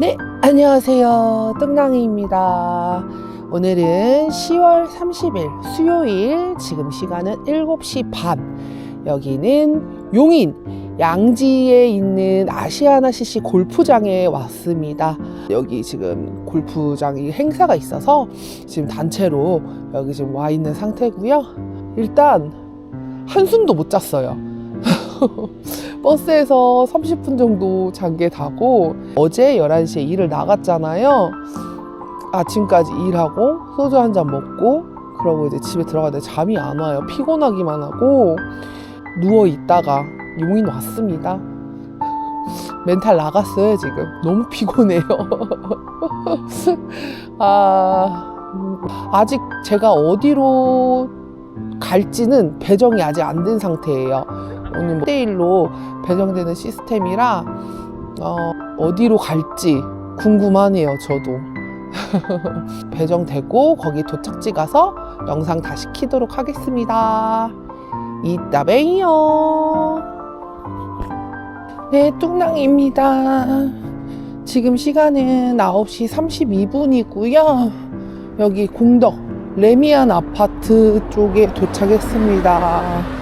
네, 안녕하세요. 뚱랑이입니다. 오늘은 10월 30일 수요일, 지금 시간은 7시 반. 여기는 용인 양지에 있는 아시아나 CC 골프장에 왔습니다. 여기 지금 골프장이 행사가 있어서 지금 단체로 여기 지금 와 있는 상태고요. 일단 한숨도 못 잤어요. 버스에서 30분 정도 잔게 다고 어제 11시에 일을 나갔잖아요. 아침까지 일하고 소주 한 잔 먹고 그러고 이제 집에 들어가는데 잠이 안 와요. 피곤하기만 하고 누워 있다가 용인 왔습니다. 멘탈 나갔어요, 지금. 너무 피곤해요. 아, 음, 아직 제가 어디로 갈지는 배정이 아직 안 된 상태예요. 오늘 뭐 1대1로 배정되는 시스템이라 어, 어디로 갈지 궁금하네요, 저도. 배정되고 거기 도착지 가서 영상 다시 키도록 하겠습니다. 이따 봬요. 네, 뚱랑입니다. 지금 시간은 9시 32분이고요. 여기 공덕 레미안 아파트 쪽에 도착했습니다.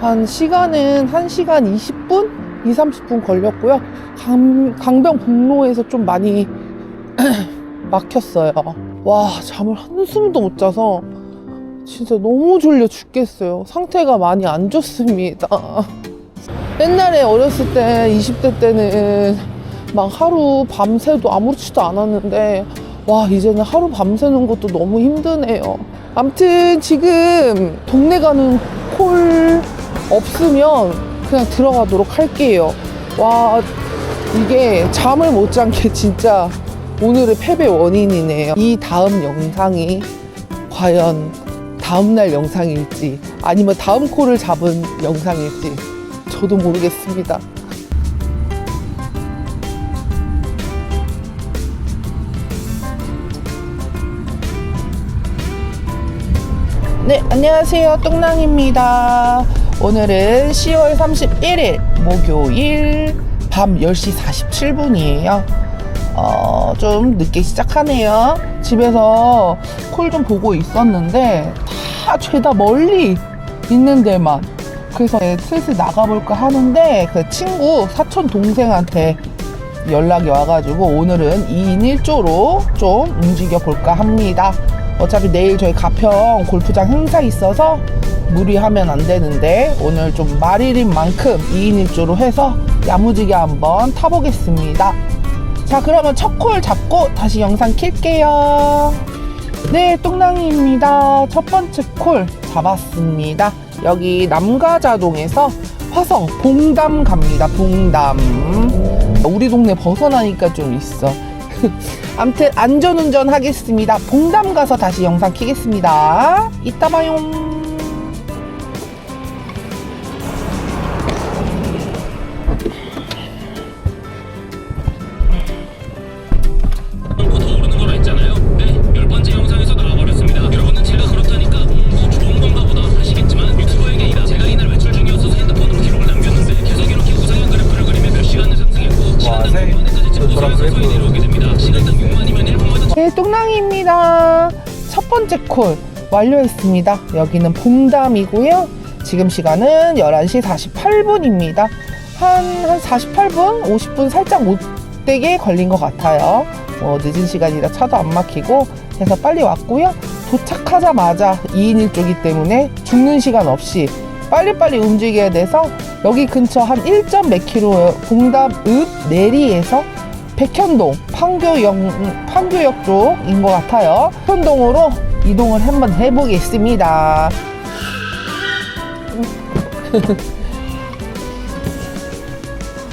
한 시간은 1시간 20분? 2, 30분 걸렸고요. 강, 강변북로에서 좀 많이 막혔어요. 와, 잠을 한숨도 못 자서 진짜 너무 졸려 죽겠어요. 상태가 많이 안 좋습니다. 옛날에 어렸을 때, 20대 때는 막 하루 밤새도 아무렇지도 않았는데, 와, 이제는 하루 밤새는 것도 너무 힘드네요. 암튼 지금 동네 가는 콜 없으면 그냥 들어가도록 할게요. 와, 이게 잠을 못 잔 게 진짜 오늘의 패배 원인이네요. 이 다음 영상이 과연 다음날 영상일지 아니면 다음 콜을 잡은 영상일지 저도 모르겠습니다. 네, 안녕하세요. 뚱랑입니다. 오늘은 10월 31일 목요일 밤 10시 47분이에요. 어, 좀 늦게 시작하네요. 집에서 콜 좀 보고 있었는데 다 죄다 멀리 있는 데만. 그래서 네, 슬슬 나가볼까 하는데 그 친구 사촌 동생한테 연락이 와가지고 오늘은 2인 1조로 좀 움직여 볼까 합니다. 어차피 내일 저희 가평 골프장 행사 있어서 무리하면 안 되는데 오늘 좀 말일인 만큼 2인 1조로 해서 야무지게 한번 타보겠습니다. 자 그러면 첫 콜 잡고 다시 영상 킬게요. 네 똥랑이입니다. 첫 번째 콜 잡았습니다. 여기 남가자동에서 화성 봉담 갑니다. 봉담. 우리 동네 벗어나니까 좀 있어. 암튼 안전운전 하겠습니다. 봉담 가서 다시 영상 키겠습니다. 이따 봐요. 첫 번째 콜 완료했습니다. 여기는 봉담이고요. 지금 시간은 11시 48분입니다. 한, 한 48분? 50분 살짝 못되게 걸린 것 같아요. 뭐 늦은 시간이라 차도 안 막히고 해서 빨리 왔고요. 도착하자마자 2인 1조기 때문에 죽는 시간 없이 빨리빨리 움직여야 돼서 여기 근처 한 1점 몇 킬로 봉담 읍 내리에서 백현동 판교역 판교역 쪽인 것 같아요. 백현동으로 이동을 한번 해보겠습니다.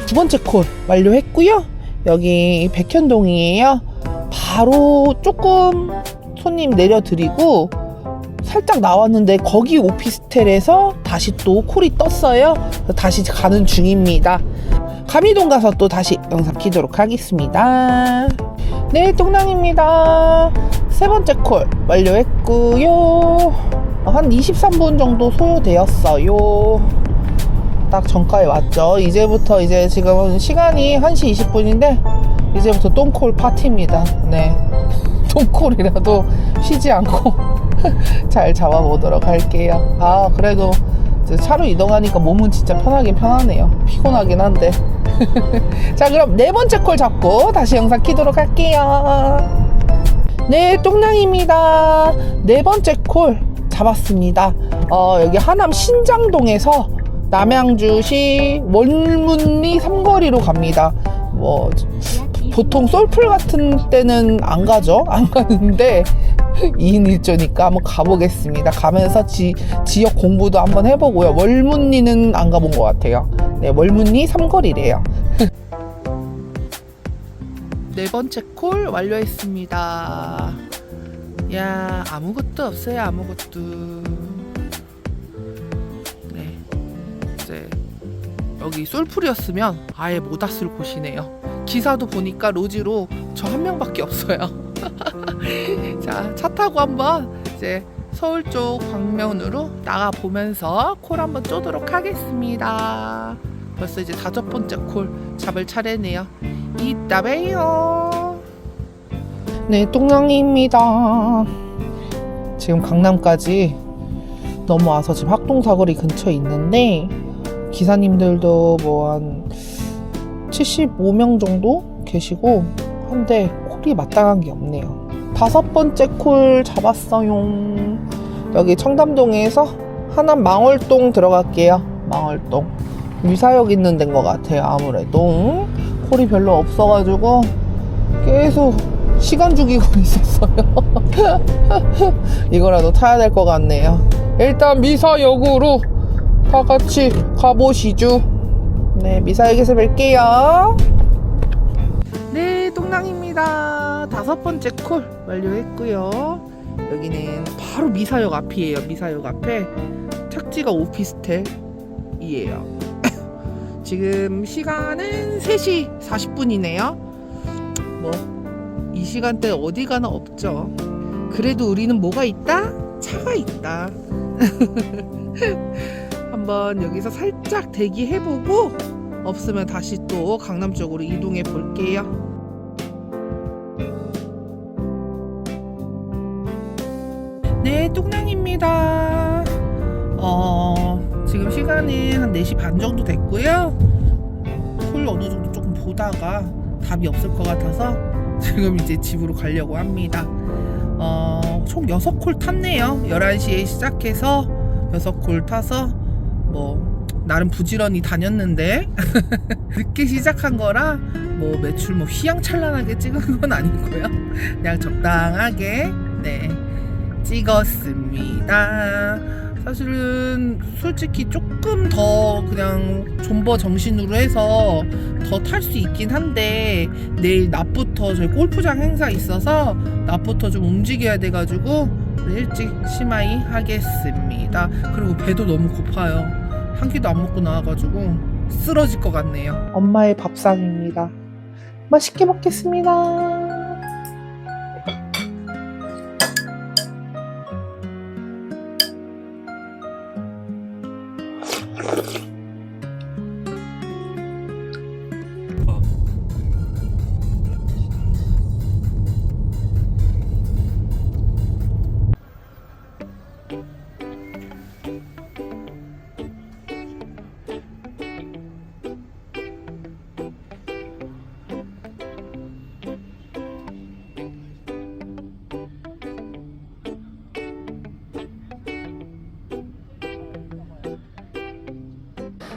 두 번째 콜 완료했고요. 여기 백현동이에요. 바로 조금 손님 내려드리고 살짝 나왔는데 거기 오피스텔에서 다시 또 콜이 떴어요. 다시 가는 중입니다. 가미동 가서 또 다시 영상 키도록 하겠습니다. 네, 똥낭입니다. 세 번째 콜 완료했고요. 한 23분 정도 소요되었어요. 딱 정가에 왔죠. 이제부터 이제 지금 시간이 1시 20분인데 이제부터 똥콜 파티입니다. 네. 똥콜이라도 쉬지 않고 잘 잡아보도록 할게요. 아, 그래도 차로 이동하니까 몸은 진짜 편하긴 편하네요. 피곤하긴 한데. 자, 그럼 네 번째 콜 잡고 다시 영상 키도록 할게요. 네, 똥낭입니다. 네 번째 콜 잡았습니다. 어, 여기 하남 신장동에서 남양주시 월문리 삼거리로 갑니다. 뭐 보통 솔풀 같은 때는 안 가죠. 안 가는데 2인 1조니까 한번 가보겠습니다. 가면서 지, 지역 공부도 한번 해보고요. 월문리는 안 가본 것 같아요. 네, 월문리 삼거리래요. 네 번째 콜 완료했습니다. 야, 아무것도 없어요, 아무것도. 네. 이제 여기 솔풀이었으면 아예 못 왔을 곳이네요. 기사도 보니까 로지로 저 한 명밖에 없어요. 자, 차 타고 한번 이제 서울 쪽 방면으로 나가 보면서 콜 한번 쪼도록 하겠습니다. 벌써 이제 다섯 번째 콜 잡을 차례네요. 이따 봬요. 네, 똥냥이입니다. 지금 강남까지 넘어와서 지금 학동사거리 근처에 있는데 기사님들도 뭐 한 75명 정도 계시고 한데 콜이 마땅한 게 없네요. 다섯 번째 콜 잡았어요. 여기 청담동에서 하남 망월동 들어갈게요. 망월동. 위사역 있는 데인 것 같아요. 아무래도 콜이 별로 없어가지고 계속 시간 죽이고 있었어요. 이거라도 타야 될 것 같네요. 일단 미사역으로 다 같이 가보시죠. 네, 미사역에서 뵐게요. 네, 똥낭입니다. 다섯 번째 콜 완료했고요. 여기는 바로 미사역 앞이에요. 미사역 앞에 착지가 오피스텔이에요. 지금 시간은 3시 40분이네요. 뭐, 이 시간대 어디 가나 없죠. 그래도 우리는 뭐가 있다? 차가 있다. 한번 여기서 살짝 대기해보고 없으면 다시 또 강남 쪽으로 이동해 볼게요. 네, 뚝낭입니다. 어, 지금 시간이 한 4시 반 정도 됐고요. 콜 어느 정도 조금 보다가 답이 없을 것 같아서 지금 이제 집으로 가려고 합니다. 어, 총 6콜 탔네요. 11시에 시작해서 6콜 타서 뭐 나름 부지런히 다녔는데 늦게 시작한 거라 뭐 매출 뭐 휘황찬란하게 찍은 건 아니고요. 그냥 적당하게 네 찍었습니다. 사실은 솔직히 조금 더 그냥 존버 정신으로 해서 더 탈 수 있긴 한데 내일 낮부터 저희 골프장 행사 있어서 낮부터 좀 움직여야 돼가지고 일찍 심하이 하겠습니다. 그리고 배도 너무 고파요. 한 끼도 안 먹고 나와가지고 쓰러질 것 같네요. 엄마의 밥상입니다. 맛있게 먹겠습니다.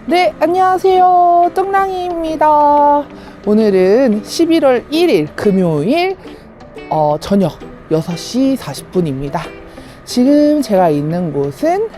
네, 안녕하세요. 똥랑이입니다. 오늘은 11월 1일 금요일 어, 저녁 6시 40분입니다. 지금 제가 있는 곳은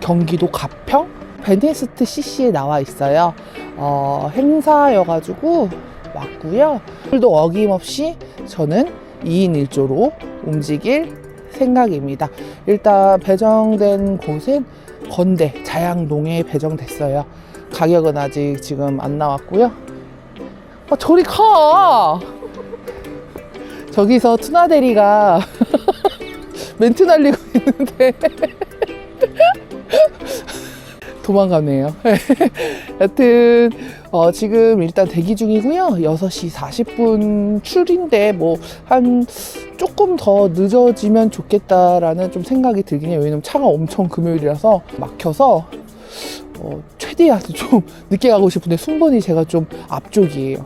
경기도 가평 베네스트 CC에 나와 있어요. 어, 행사여가지고 왔고요. 오늘도 어김없이 저는 2인 1조로 움직일 생각입니다. 일단 배정된 곳은 건대 자양동에 배정됐어요. 가격은 아직 지금 안 나왔고요. 아, 저리 가! 저기서 투나대리가 멘트 날리고 있는데 도망가네요. 여튼 어, 지금 일단 대기 중이고요. 6시 40분 출인데 뭐 한 조금 더 늦어지면 좋겠다라는 좀 생각이 들긴 해요. 왜냐면 차가 엄청 금요일이라서 막혀서 어, 최대한 좀 늦게 가고 싶은데 순번이 제가 좀 앞쪽이에요.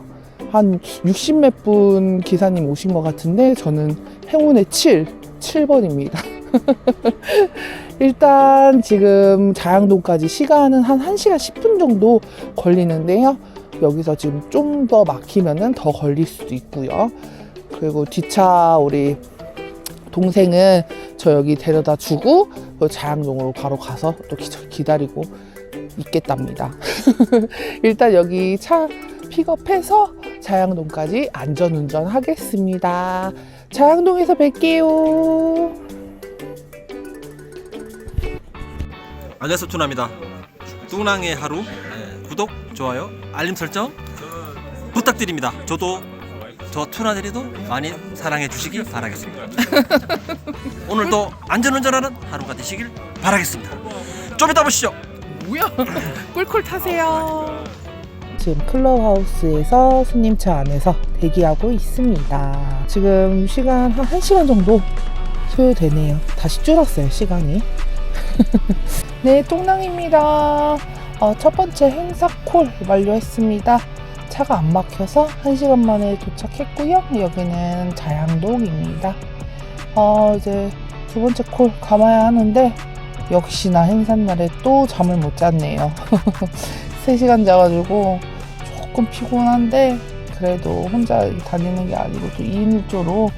한 60몇 분 기사님 오신 것 같은데 저는 행운의 7, 7번입니다. 일단 지금 자양동까지 시간은 한 1시간 10분 정도 걸리는데요. 여기서 지금 좀 더 막히면은 더 걸릴 수도 있고요. 그리고 뒷차 우리 동생은 저 여기 데려다 주고 그 자양동으로 바로 가서 또 기, 기다리고 있겠답니다. 일단 여기 차 픽업해서 자양동까지 안전운전 하겠습니다. 자양동에서 뵐게요. 안녕하세요 투나입니다 뚱랑의 하루 네, 구독 좋아요 알림 설정 부탁드립니다 저도 저 투나들이도 많이 사랑해 주시길 바라겠습니다 오늘도 안전운전하는 하루가 되시길 바라겠습니다 좀 이따 보시죠 뭐야? 꿀꿀 타세요. 지금 클럽하우스에서 손님차 안에서 대기하고 있습니다. 지금 시간 한 1시간 정도 소요되네요. 다시 줄었어요, 시간이. 네, 똥낭입니다. 어, 첫 번째 행사 콜 완료했습니다. 차가 안 막혀서 1시간 만에 도착했고요. 여기는 자양동입니다. 어, 이제 두 번째 콜 가봐야 하는데 역시나 행사날에 또 잠을 못 잤네요. 3시간 자가지고 조금 피곤한데 그래도 혼자 다니는 게 아니고 또 2인 1조로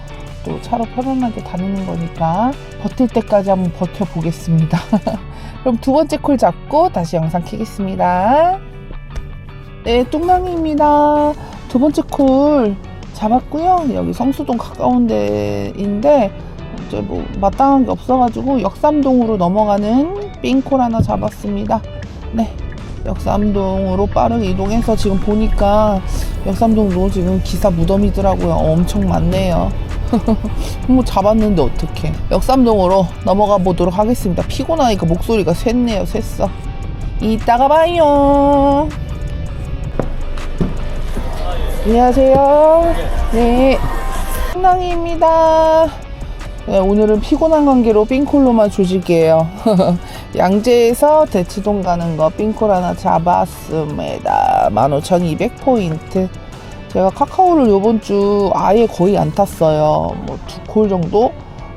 또 차로 편안하게 다니는 거니까 버틸 때까지 한번 버텨보겠습니다. 그럼 두 번째 콜 잡고 다시 영상 켜겠습니다. 네, 뚱랑이입니다. 두 번째 콜 잡았고요. 여기 성수동 가까운 데인데 이제 뭐 마땅한 게 없어가지고 역삼동으로 넘어가는 삥콜 하나 잡았습니다. 네, 역삼동으로 빠르게 이동해서 지금 보니까 역삼동도 지금 기사 무덤이더라고요. 엄청 많네요. 뭐 잡았는데 어떡해. 역삼동으로 넘어가 보도록 하겠습니다. 피곤하니까 목소리가 샜네요. 샜어. 이따가 봐요. 안녕하세요. 네. 상랑이입니다. 네, 오늘은 피곤한 관계로 冰콜로만 조질게요. 양재에서 대치동 가는 거 冰콜 하나 잡았습니다. 15,200포인트. 제가 카카오를 요번 주 아예 거의 안 탔어요. 뭐 두 콜 정도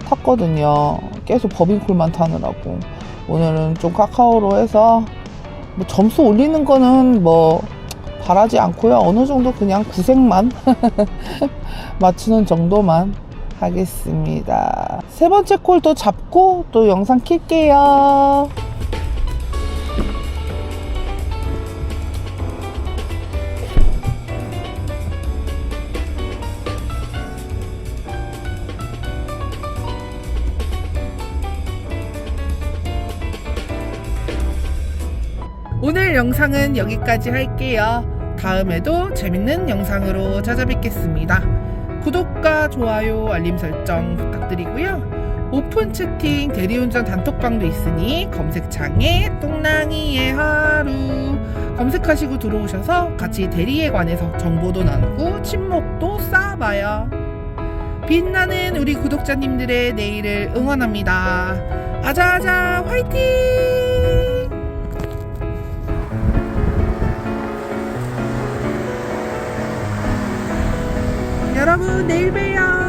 탔거든요. 계속 법인콜만 타느라고. 오늘은 좀 카카오로 해서 뭐 점수 올리는 거는 뭐 바라지 않고요. 어느 정도 그냥 구색만 맞추는 정도만 하겠습니다. 세 번째 콜도 잡고 또 영상 킬게요. 오늘 영상은 여기까지 할게요. 다음에도 재밌는 영상으로 찾아뵙겠습니다. 구독과 좋아요, 알림 설정 부탁드리고요. 오픈 채팅 대리운전 단톡방도 있으니 검색창에 똥랑이의 하루 검색하시고 들어오셔서 같이 대리에 관해서 정보도 나누고 친목도 쌓아봐요. 빛나는 우리 구독자님들의 내일을 응원합니다. 아자아자 화이팅! 여러분 내일 봬요.